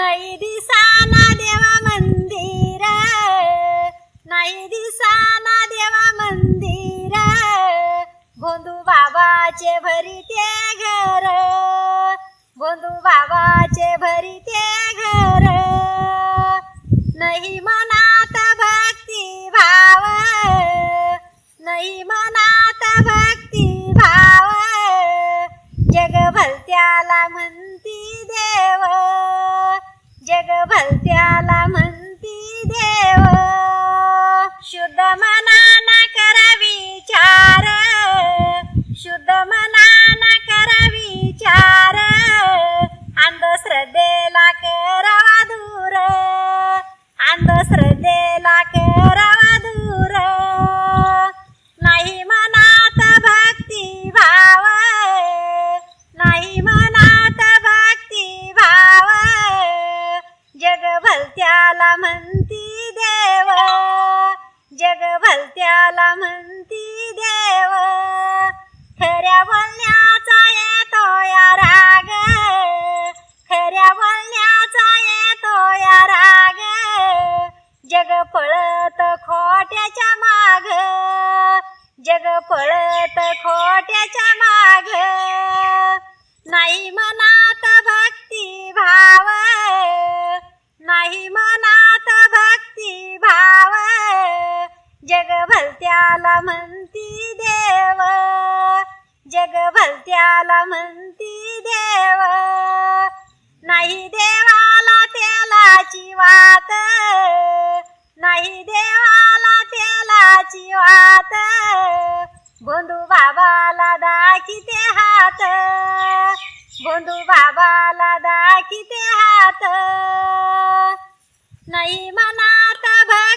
नाही दिसाना देवा मंदिर. नाही दिसाना देवा मंदिर. भोंदू बाबाचे भरीते घर. भोंदू बाबाचे भरीते घर. नाही मनात भक्ती भाव. नाही मनात भक्ती भाव. जग भलत्याला म्हणती जग भलत्याला म्हणती देव शुद्ध मनाना करा विचार शुद्ध मनाना करा विचार अंधश्रद्धेला करा दूर अंधश्रद्धेला भलत्याला म्हणती म्हणती देव जग भलत्याला म्हणती देव. नाही देवाला तेलाची वात नाही देवाला तेलाची वात. भोंदू बाबाला दाखिते हात भोंदू बाबाला दाखिते हात. नाही मनात भक्ती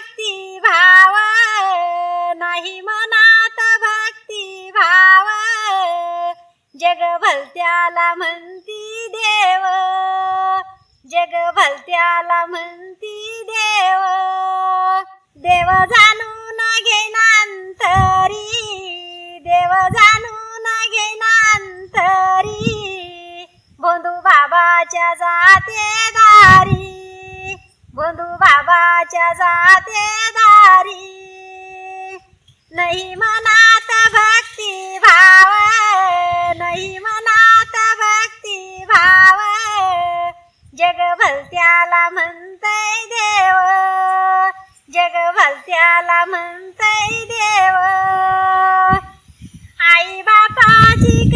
जग भलत्याला म्हणती देव. जग भलत्याला म्हणती देव. देव जाणून घेणांतरी. देव जाणून घेणांतरी. भोंदू बाबाच्या जाते दारी भोंदू बाबाच्या जाते दारी नाही मनात भलत्याला म्हणतय देव. जग भलत्याला म्हणतय देव. आई बापाची